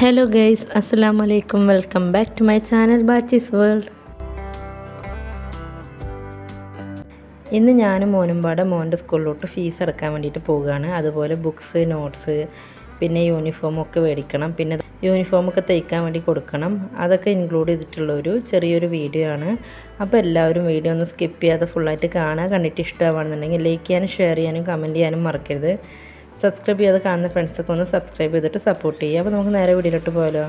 Hello guys അസ്സാം വലൈക്കും welcome back to my channel Bachi's world ഇന്ന് ഞാനും മോനും പാടെ മോന്റെ സ്കൂളിലോട്ട് ഫീസ് അടക്കാൻ വേണ്ടിയിട്ട് പോവുകയാണ്. അതുപോലെ ബുക്സ് നോട്ട്സ് പിന്നെ യൂണിഫോം ഒക്കെ മേടിക്കണം. പിന്നെ യൂണിഫോമൊക്കെ തയ്ക്കാൻ വേണ്ടി കൊടുക്കണം. അതൊക്കെ ഇൻക്ലൂഡ് ചെയ്തിട്ടുള്ള ഒരു ചെറിയൊരു വീഡിയോ ആണ്. അപ്പോൾ എല്ലാവരും വീഡിയോ ഒന്ന് സ്കിപ്പ് ചെയ്യാതെ ഫുള്ളായിട്ട് കാണുക. കണ്ടിട്ട് ഇഷ്ടമാണെന്നുണ്ടെങ്കിൽ ലൈക്ക് ചെയ്യാനും ഷെയർ ചെയ്യാനും കമന്റ് ചെയ്യാനും മറക്കരുത്. സബ്സ്ക്രൈബ് ചെയ്യാതെ കാണുന്ന ഫ്രണ്ട്സൊക്കെ ഒന്ന് സബ്സ്ക്രൈബ് ചെയ്തിട്ട് സപ്പോർട്ട് ചെയ്യുക. അപ്പോൾ നമുക്ക് നേരെ വീഡിയോയിലോട്ട് പോയാലോ?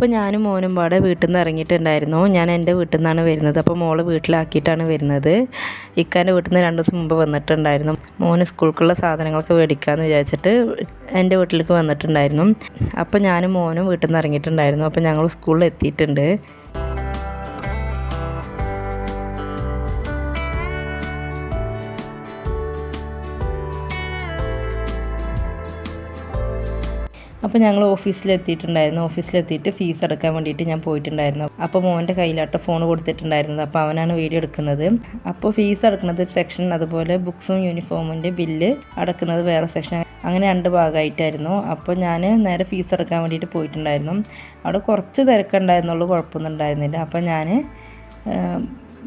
അപ്പോൾ ഞാനും മോനും പാടെ വീട്ടിൽ നിന്ന് ഇറങ്ങിയിട്ടുണ്ടായിരുന്നു ഞാൻ എന്റെ വീട്ടിൽ നിന്നാണ് വരുന്നത്. അപ്പോൾ മോൾ വീട്ടിലാക്കിയിട്ടാണ് വരുന്നത്. ഇക്കാന്റെ വീട്ടിൽ നിന്ന് രണ്ട് ദിവസം മുമ്പ് വന്നിട്ടുണ്ടായിരുന്നു. മോന് സ്കൂൾക്കുള്ള സാധനങ്ങളൊക്കെ മേടിക്കാമെന്ന് വിചാരിച്ചിട്ട് എന്റെ വീട്ടിലേക്ക് വന്നിട്ടുണ്ടായിരുന്നു. അപ്പോൾ ഞാനും മോനും വീട്ടിൽ നിന്ന് ഇറങ്ങിയിട്ടുണ്ടായിരുന്നു അപ്പോൾ ഞങ്ങൾ സ്കൂളിൽ എത്തിയിട്ടുണ്ട് അപ്പോൾ ഞങ്ങൾ ഓഫീസിലെത്തിയിട്ടുണ്ടായിരുന്നു. ഓഫീസിലെത്തിയിട്ട് ഫീസ് അടക്കാൻ വേണ്ടിയിട്ട് ഞാൻ പോയിട്ടുണ്ടായിരുന്നു. അപ്പോൾ മോന്റെ കയ്യിലാട്ടോ ഫോൺ കൊടുത്തിട്ടുണ്ടായിരുന്നത്. അപ്പോൾ അവനാണ് വീഡിയോ എടുക്കുന്നത്. അപ്പോൾ ഫീസ് അടക്കുന്നത് ഒരു സെക്ഷൻ അതുപോലെ ബുക്സും യൂണിഫോമിന്റെ ബില്ല് അടക്കുന്നത് വേറെ സെക്ഷൻ അങ്ങനെ രണ്ട് ഭാഗമായിട്ടായിരുന്നു. അപ്പോൾ ഞാൻ നേരെ ഫീസ് അടക്കാൻ വേണ്ടിയിട്ട് പോയിട്ടുണ്ടായിരുന്നു. അവിടെ കുറച്ച് തിരക്കുണ്ടായിരുന്നുള്ളൂ കുഴപ്പമൊന്നും ഉണ്ടായിരുന്നില്ല. അപ്പോൾ ഞാൻ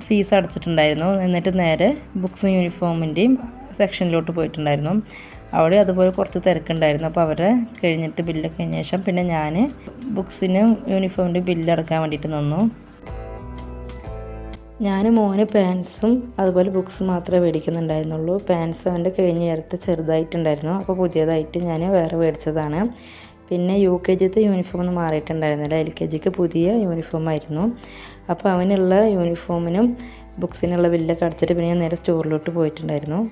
ഫീസ് അടച്ചിട്ടുണ്ടായിരുന്നു. എന്നിട്ട് നേരെ ബുക്സും യൂണിഫോമിന്റെയും സെക്ഷനിലോട്ട് പോയിട്ടുണ്ടായിരുന്നു. അവിടെ അതുപോലെ കുറച്ച് തിരക്കുണ്ടായിരുന്നു. അപ്പോൾ അവരെ കഴിഞ്ഞിട്ട് ബില്ലൊക്കെ കഴിഞ്ഞ ശേഷം പിന്നെ ഞാൻ ബുക്സിനും യൂണിഫോമിന്റെ ബില്ല് അടക്കാൻ വേണ്ടിയിട്ട് നിന്നു. ഞാൻ മോന് പാൻസും അതുപോലെ ബുക്സ് മാത്രമേ മേടിക്കുന്നുണ്ടായിരുന്നുള്ളൂ. പാൻസ് അവന്റെ കഴിഞ്ഞ ചേർത്ത് ചെറുതായിട്ടുണ്ടായിരുന്നു. അപ്പോൾ പുതിയതായിട്ട് ഞാൻ വേറെ മേടിച്ചതാണ്. പിന്നെ യു കെ ജിത്തെ യൂണിഫോം ഒന്നും മാറിയിട്ടുണ്ടായിരുന്നില്ല. എൽ കെ ജിക്ക് പുതിയ യൂണിഫോം ആയിരുന്നു. അപ്പോൾ അവനുള്ള യൂണിഫോമിനും ബുക്സിനുള്ള ബില്ലൊക്കെ അടച്ചിട്ട് പിന്നെ ഞാൻ നേരെ സ്റ്റോറിലോട്ട് പോയിട്ടുണ്ടായിരുന്നു.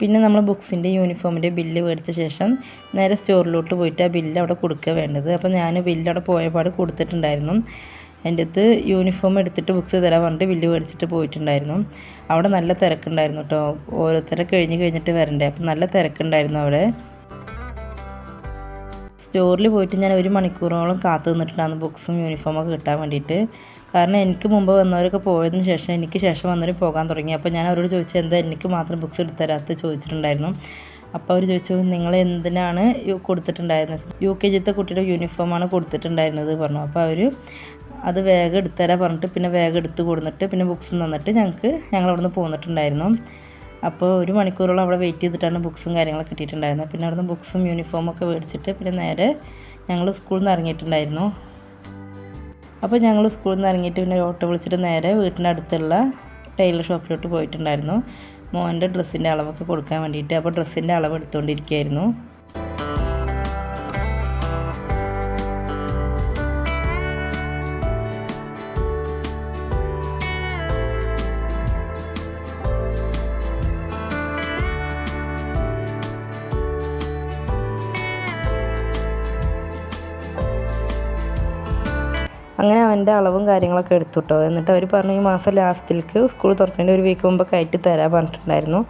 പിന്നെ നമ്മൾ ബുക്സിന്റെ യൂണിഫോമിന്റെ ബില്ല് മേടിച്ച ശേഷം നേരെ സ്റ്റോറിലോട്ട് പോയിട്ട് ആ ബില്ല് അവിടെ കൊടുക്കുക വേണ്ടത്. അപ്പോൾ ഞാൻ ബില്ല് അവിടെ പോയപാട് കൊടുത്തിട്ടുണ്ടായിരുന്നു. എന്റെ അടുത്ത് യൂണിഫോം എടുത്തിട്ട് ബുക്സ് തരാൻ പറഞ്ഞിട്ട് ബില്ല് മേടിച്ചിട്ട് പോയിട്ടുണ്ടായിരുന്നു. അവിടെ നല്ല തിരക്കുണ്ടായിരുന്നു കേട്ടോ. ഓരോരുത്തരെ കഴിഞ്ഞ് കഴിഞ്ഞിട്ട് വരണ്ടേ. അപ്പം നല്ല തിരക്കുണ്ടായിരുന്നു അവിടെ. സ്റ്റോറിൽ പോയിട്ട് ഞാൻ ഒരു മണിക്കൂറോളം കാത്തു നിന്നിട്ടുണ്ടായിരുന്നു ബുക്സും യൂണിഫോമൊക്കെ കിട്ടാൻ വേണ്ടിയിട്ട്. കാരണം എനിക്ക് മുമ്പ് വന്നവരൊക്കെ പോയതിന് ശേഷം എനിക്ക് ശേഷം വന്നവർ പോകാൻ തുടങ്ങി. അപ്പോൾ ഞാൻ അവരോട് ചോദിച്ചത് എന്താ എനിക്ക് മാത്രം ബുക്സ് എടുത്തരാത്ത ചോദിച്ചിട്ടുണ്ടായിരുന്നു. അപ്പോൾ അവർ ചോദിച്ചു നിങ്ങൾ എന്തിനാണ് കൊടുത്തിട്ടുണ്ടായിരുന്നത് യു കെ ജിത്തെ കുട്ടിയുടെ യൂണിഫോമാണ് കൊടുത്തിട്ടുണ്ടായിരുന്നത് പറഞ്ഞു. അപ്പോൾ അവർ അത് വേഗം എടുത്തുതരാൻ പറഞ്ഞിട്ട് പിന്നെ വേഗം എടുത്ത് കൊടുത്തിട്ട് പിന്നെ ബുക്സ് തന്നിട്ട് ഞങ്ങൾക്ക് ഞങ്ങൾ അവിടെ നിന്ന് പോന്നിട്ടുണ്ടായിരുന്നു. അപ്പോൾ ഒരു മണിക്കൂറോളം അവിടെ വെയിറ്റ് ചെയ്തിട്ടാണ് ബുക്സും കാര്യങ്ങളൊക്കെ കിട്ടിയിട്ടുണ്ടായിരുന്നത്. പിന്നെ അവിടുന്ന് ബുക്സും യൂണിഫോമൊക്കെ മേടിച്ചിട്ട് പിന്നെ നേരെ ഞങ്ങൾ സ്കൂളിൽ നിന്ന് ഇറങ്ങിയിട്ടുണ്ടായിരുന്നു. അപ്പോൾ ഞങ്ങൾ സ്കൂളിൽ നിന്ന് ഇറങ്ങിയിട്ട് പിന്നെ ഒരു ഓട്ടോ വിളിച്ചിട്ട് നേരെ വീട്ടിന്റെ അടുത്തുള്ള ടൈലർ ഷോപ്പിലോട്ട് പോയിട്ടുണ്ടായിരുന്നു. മോന്റെ ഡ്രസ്സിന്റെ അളവൊക്കെ കൊടുക്കാൻ വേണ്ടിയിട്ട്. അപ്പോൾ ഡ്രസ്സിന്റെ അളവ് എടുത്തുകൊണ്ടിരിക്കുകയായിരുന്നു. അങ്ങനെ അവന്റെ അളവും കാര്യങ്ങളൊക്കെ എടുത്തു കേട്ടോ എന്നിട്ട് അവർ പറഞ്ഞു ഈ മാസം ലാസ്റ്റിലേക്ക് സ്കൂൾ തുറക്കേണ്ട ഒരു വീക്ക് മുമ്പ് കയറ്റി തരാൻ പറഞ്ഞിട്ടുണ്ടായിരുന്നു.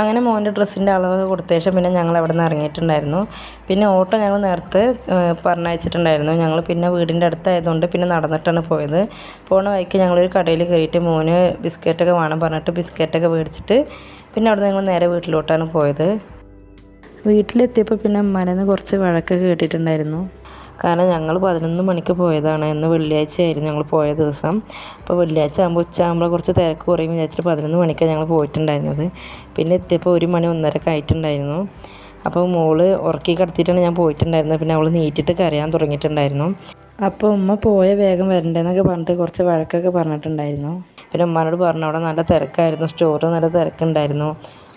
അങ്ങനെ മോന്റെ ഡ്രസ്സിന്റെ അളവൊക്കെ കൊടുത്ത ശേഷം പിന്നെ ഞങ്ങൾ അവിടെ നിന്ന് ഇറങ്ങിയിട്ടുണ്ടായിരുന്നു. പിന്നെ ഓട്ടോ ഞങ്ങൾ നേരത്തെ പറഞ്ഞയച്ചിട്ടുണ്ടായിരുന്നു. ഞങ്ങൾ പിന്നെ വീടിന്റെ അടുത്തായതുകൊണ്ട് പിന്നെ നടന്നിട്ടാണ് പോയത്. പോണ വഴിക്ക് ഞങ്ങളൊരു കടയിൽ കയറിയിട്ട് മോന് ബിസ്ക്കറ്റൊക്കെ വേണം പറഞ്ഞിട്ട് ബിസ്ക്കറ്റൊക്കെ മേടിച്ചിട്ട് പിന്നെ അവിടെ ഞങ്ങൾ നേരെ വീട്ടിലോട്ടാണ് പോയത്. വീട്ടിലെത്തിയപ്പോൾ പിന്നെ മനന്ന് കുറച്ച് വഴക്കൊക്കെ കേട്ടിട്ടുണ്ടായിരുന്നു. കാരണം ഞങ്ങൾ പതിനൊന്ന് മണിക്ക് പോയതാണ്. ഇന്ന് വെള്ളിയാഴ്ച ആയിരുന്നു ഞങ്ങൾ പോയ ദിവസം. അപ്പോൾ വെള്ളിയാഴ്ച ആകുമ്പോൾ ഉച്ച ആകുമ്പോൾ കുറച്ച് തിരക്ക് കുറയും. വിചാരിച്ചിട്ട് പതിനൊന്ന് മണിക്കാണ് ഞങ്ങൾ പോയിട്ടുണ്ടായിരുന്നത്. പിന്നെ എത്തിയപ്പോൾ ഒരു മണി ഒന്നരക്ക് ആയിട്ടുണ്ടായിരുന്നു. അപ്പോൾ മോൾ ഉറക്കി കിടത്തിയിട്ടാണ് ഞാൻ പോയിട്ടുണ്ടായിരുന്നത്. പിന്നെ അവൾ നീറ്റിട്ട് കരയാൻ തുടങ്ങിയിട്ടുണ്ടായിരുന്നു. അപ്പോൾ ഉമ്മ പോയ വേഗം വരണ്ടെന്നൊക്കെ പറഞ്ഞിട്ട് കുറച്ച് വഴക്കൊക്കെ പറഞ്ഞിട്ടുണ്ടായിരുന്നു. പിന്നെ ഉമ്മാനോട് പറഞ്ഞു അവിടെ നല്ല തിരക്കായിരുന്നു. സ്റ്റോറ് നല്ല തിരക്കുണ്ടായിരുന്നു.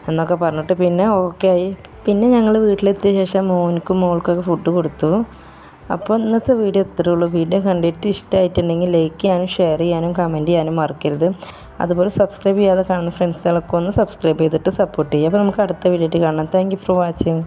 എന്നൊക്കെ പറഞ്ഞിട്ട് പിന്നെ ഓക്കെ ആയി. പിന്നെ ഞങ്ങൾ വീട്ടിലെത്തിയ ശേഷം മോനിക്കും മോൾക്കൊക്കെ ഫുഡ് കൊടുത്തു. അപ്പോൾ ഇന്നത്തെ വീഡിയോ ഇത്രേ ഉള്ളൂ. വീഡിയോ കണ്ടിട്ട് ഇഷ്ടമായിട്ടുണ്ടെങ്കിൽ ലൈക്ക് ചെയ്യാനും ഷെയർ ചെയ്യാനും കമന്റ് ചെയ്യാനും മറക്കരുത്. അതുപോലെ സബ്സ്ക്രൈബ് ചെയ്യാതെ കാണുന്ന ഫ്രണ്ട്സുകളൊക്കെ ഒന്ന് സബ്സ്ക്രൈബ് ചെയ്തിട്ട് സപ്പോർട്ട് ചെയ്യുക. അപ്പോൾ നമുക്ക് അടുത്ത വീഡിയോയിട്ട് കാണാം. Thank for watching